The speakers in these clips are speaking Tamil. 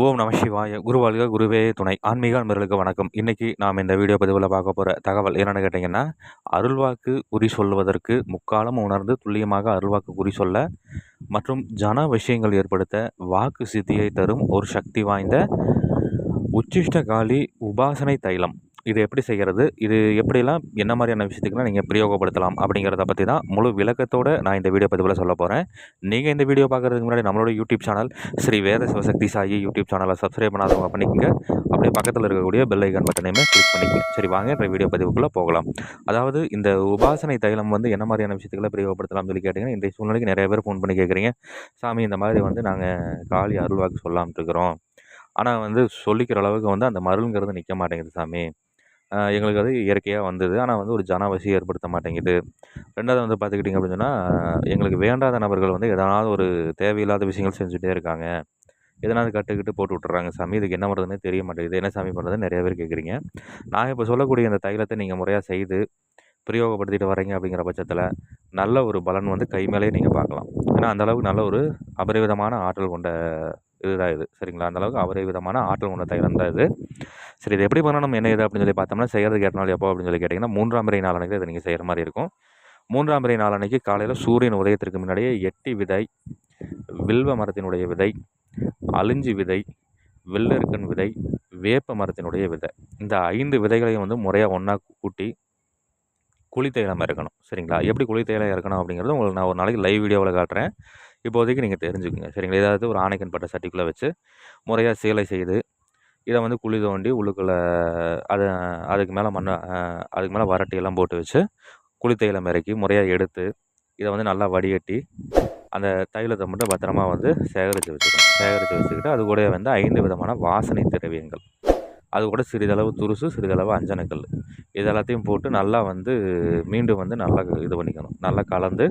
ஓம் நம சிவாய. குருவாழ்க குருவே துணை. ஆன்மீக அன்பர்களுக்கு வணக்கம். இன்னைக்கு நாம் இந்த வீடியோ பதிவில் பார்க்க போகிற தகவல் என்னென்னு கேட்டிங்கன்னா அருள்வாக்கு குறி சொல்வதற்கு முக்காலம் உணர்ந்து துல்லியமாக அருள்வாக்கு குறி சொல்ல மற்றும் ஜன விஷயங்கள் ஏற்படுத்த வாக்கு சித்தியை தரும் ஒரு சக்தி வாய்ந்த உச்சிஷ்ட காளி உபாசனை தைலம். இது எப்படி செய்கிறது இது எப்படிலாம் என்ன மாதிரியான விஷயத்துக்குலாம் நீங்கள் பிரயோகப்படுத்தலாம் அப்படிங்கிறத பற்றி தான் முழு விளக்கத்தோடு நான் இந்த வீடியோ பதிவில் சொல்ல போகிறேன் நீங்கள் இந்த வீடியோ பார்க்குறதுக்கு முன்னாடி நம்மளோட YouTube channel Sri Veda Sivasakthi Sai YouTube சேனலை சப்ஸ்கிரைப் பண்ணாதவங்க பண்ணிக்கோங்க. அப்படியே பக்கத்தில் இருக்கக்கூடிய பெல் ஐக்கான் பட்டனையுமே கிளிக் பண்ணிக்கோங்க. சரி வாங்க இந்த வீடியோ பதிவுக்குள்ளே போகலாம். அதாவது இந்த உபாசனை தைலம் வந்து என்ன மாதிரியான விஷயத்துக்குள்ள பிரயோகப்படுத்தலாம் சொல்லி கேட்டிங்கன்னா இந்த சூழ்நிலைக்கு நிறைய பேர் ஃபோன் பண்ணி கேட்குறீங்க. சாமி இந்த மாதிரி வந்து நாங்கள் காளி அருள்வாக்கு சொல்லாமல் இருக்கிறோம். ஆனால் வந்து சொல்லிக்கிற அளவுக்கு வந்து அந்த மருளுங்கிறது நிற்க மாட்டேங்குது சாமி. எங்களுக்கு அது இயற்கையாக வந்தது. ஆனால் வந்து ஒரு ஜனவசி ஏற்படுத்த மாட்டேங்குது. ரெண்டாவது வந்து பார்த்துக்கிட்டிங்க அப்படின்னு சொன்னால் எங்களுக்கு வேண்டாத நபர்கள் வந்து எதனாவது ஒரு தேவையில்லாத விஷயங்கள் செஞ்சுட்டே இருக்காங்க. எதனாவது கட்டுக்கிட்டு போட்டு விட்டுறாங்க. சாமி இதுக்கு என்ன பண்ணுறதுன்னு தெரிய மாட்டேங்குது. என்ன சாமி பண்ணுறதுன்னு நிறைய பேர் கேட்குறீங்க. நான் இப்போ சொல்லக்கூடிய இந்த தைலத்தை நீங்கள் முறையாக செய்து பிரயோகப்படுத்திட்டு வரீங்க அப்படிங்கிற பட்சத்தில் நல்ல ஒரு பலன் வந்து கை மேலேயே நீங்கள் பார்க்கலாம். ஏன்னா அந்தளவுக்கு நல்ல ஒரு அபரிவிதமான ஆற்றல் கொண்ட இதுதான் இது. சரிங்களா? அந்தளவுக்கு அபரிவிதமான ஆற்றல் கொண்ட தைலம் தான் இது. சரி இது எப்படி பண்ணணும்? என்ன இது அப்படின்னு சொல்லி பார்த்தோம்னா செய்கிறது கேட்டனால எப்போ அப்படின்னு சொல்லி கேட்டிங்கன்னா மூன்றாம் முறை நாளனைக்கு இதை நீங்கள் செய்கிற மாதிரி இருக்கும். மூன்றாம் முறை நாளனைக்கு காலையில் சூரியன் உதயத்திற்கு முன்னாடியே எட்டி விதை வில்வ மரத்தினுடைய விதை அழிஞ்சி விதை வெள்ளருக்கன் விதை வேப்ப மரத்தினுடைய விதை. இந்த ஐந்து விதைகளையும் வந்து முறையாக ஒன்றா கூட்டி குளித்தைலம் இருக்கணும் சரிங்களா? எப்படி குளித்தைலம் இருக்கணும் அப்படிங்கிறது உங்களுக்கு நான் ஒரு நாளைக்கு லைவ் வீடியோவில் காட்டுறேன். இப்போதைக்கு நீங்கள் தெரிஞ்சுக்கோங்க. சரிங்களா? ஏதாவது ஒரு ஆணைக்கன் பட்ட சட்டிக்குள்ளே வச்சு முறையாக சேலை செய்து இதை வந்து குழி தோண்டி உள்ளுக்குள்ளே அதை அதுக்கு மேலே மண்ணை அதுக்கு மேலே வரட்டியெல்லாம் போட்டு வச்சு குழி தைலம் இறக்கி முறையாக எடுத்து இதை வந்து நல்லா வடிகட்டி அந்த தைலத்தை மட்டும் பத்திரமா வந்து சேகரித்து வச்சுக்கணும். சேகரித்து வச்சுக்கிட்டு அது கூட வந்து ஐந்து விதமான வாசனை திரவியங்கள். அது கூட சிறிதளவு துருசு சிறிதளவு அஞ்சனக்கல். இது எல்லாத்தையும் போட்டு நல்லா வந்து மீண்டும் வந்து நல்லா இது பண்ணிக்கணும். நல்லா கலந்து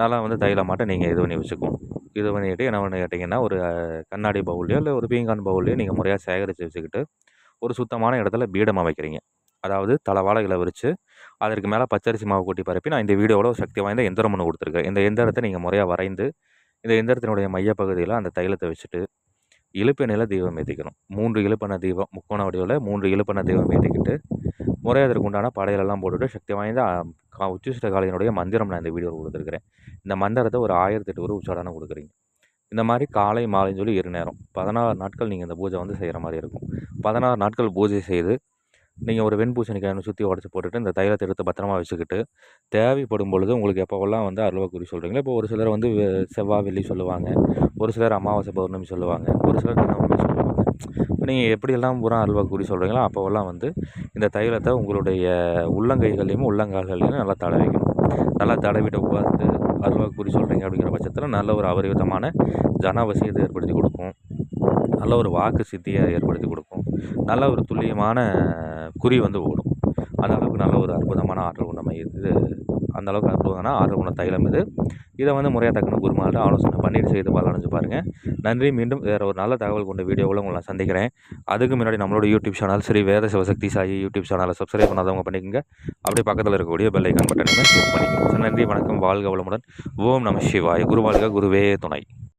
நல்லா வந்து தைலமாட்டம் நீங்கள் இது பண்ணி வச்சுக்கணும். இது பண்ணிக்கிட்டு என்ன பண்ணி கேட்டிங்கன்னா ஒரு கண்ணாடி பவுல்லையோ இல்லை ஒரு பீங்கான் பவுல்லையோ நீங்கள் முறையாக சேகரித்து வச்சுக்கிட்டு ஒரு சுத்தமான இடத்துல பீடமாக வைக்கிறீங்க. அதாவது தலவாழை இலை விரித்து அதற்கு மேலே பச்சரிசி மாவு கூட்டி பரப்பி நான் இந்த வீடியோவில் ஒரு சக்தி வாய்ந்த எந்திரம் ஒன்று கொடுத்துருக்கேன். இந்த எந்திரத்தை நீங்கள் முறையாக வரைந்து இந்த எந்திரத்தினுடைய மையப்பகுதியில் அந்த தைலத்தை வச்சுட்டு இழுப்பெண்ணில் தீபம் ஏற்றிக்கணும் மூன்று இழுப்பெண்ண தீபம் முக்கோண வடிவில் மூன்று இழுப்பெண்ண தீபம் ஏற்றிக்கிட்டு முறையாக அதற்கு உண்டான படையலெல்லாம் போட்டுட்டு சக்தி வாய்ந்த உச்சிஷ்ட காலையினுடைய மந்திரம் நான் இந்த வீடியோவில் கொடுத்துருக்கிறேன். இந்த மந்திரத்தை ஒரு ஆயிரத்தி எட்டு ஒரு உச்சாரணம் கொடுக்குறீங்க. இந்த மாதிரி காலை மாலைன்னு சொல்லி இரு நேரம். பதினாறு நாட்கள் நீங்கள் இந்த பூஜை வந்து செய்கிற மாதிரி இருக்கும். பதினாறு நாட்கள் பூஜை செய்து நீங்கள் ஒரு வெண்பூசணிக்காய் சுற்றி உடச்சி போட்டுட்டு இந்த தைலத்தை எடுத்து பத்திரமா வச்சுக்கிட்டு தேவைப்படும் பொழுது உங்களுக்கு எப்போவெல்லாம் வந்து அருள்வா குறி சொல்கிறீங்களோ இப்போ ஒரு சிலர் வந்து செவ்வாய் வெள்ளி சொல்லுவாங்க. ஒரு சிலர் அமாவாசை பௌர்ணமி சொல்லுவாங்க. ஒரு சிலர் சொல்லுவாங்க. இப்போ நீங்கள் எப்படியெல்லாம் பூரா அல்வா குறி சொல்கிறீங்களோ அப்போவெல்லாம் வந்து இந்த தைலத்தை உங்களுடைய உள்ளங்கைகள்லையும் உள்ளங்கால்கள்லையும் நல்லா தடவிக்கணும். நல்லா தடவிட்டு உட்காந்து அருவா குறி சொல்கிறீங்க அப்படிங்கிற பட்சத்தில் நல்ல ஒரு அபரிவிதமான ஜனாவசியத்தை ஏற்படுத்தி கொடுக்கும். நல்ல ஒரு வாக்கு சித்தியை ஏற்படுத்தி கொடுக்கும். நல்ல ஒரு துல்லியமான குறி வந்து ஓடும். அந்த அளவுக்கு நல்ல ஒரு அற்புதமான ஆற்றல் கொண்ட இது அந்த அளவுக்கு அற்புதமான ஆற்றல் தைலம் இது. இதை வந்து முறையாக தக்கணும் குருமால்கிட்ட ஆலோசனை பண்ணிட்டு செய்து பலனடைஞ்சு பாருங்கள் நன்றி. மீண்டும் வேறு ஒரு நல்ல தகவல் கொண்ட வீடியோவில் உங்களை சந்திக்கிறேன். அதுக்கு முன்னாடி நம்மளோட YouTube channel Sri Veda Sivasakthi Sai YouTube சேனலை சப்ஸ்கிரைப் பண்ணாதவங்க பண்ணிக்கோங்க. அப்படியே பக்கத்தில் இருக்கக்கூடிய பெல் ஐக்கான் பட்டனையுமே கிளிக் பண்ணிக்கோங்க. நன்றி. வணக்கம். வாழ்க வளமுடன். ஓம் நம சிவாய். குருவாழ்க குருவே துணை.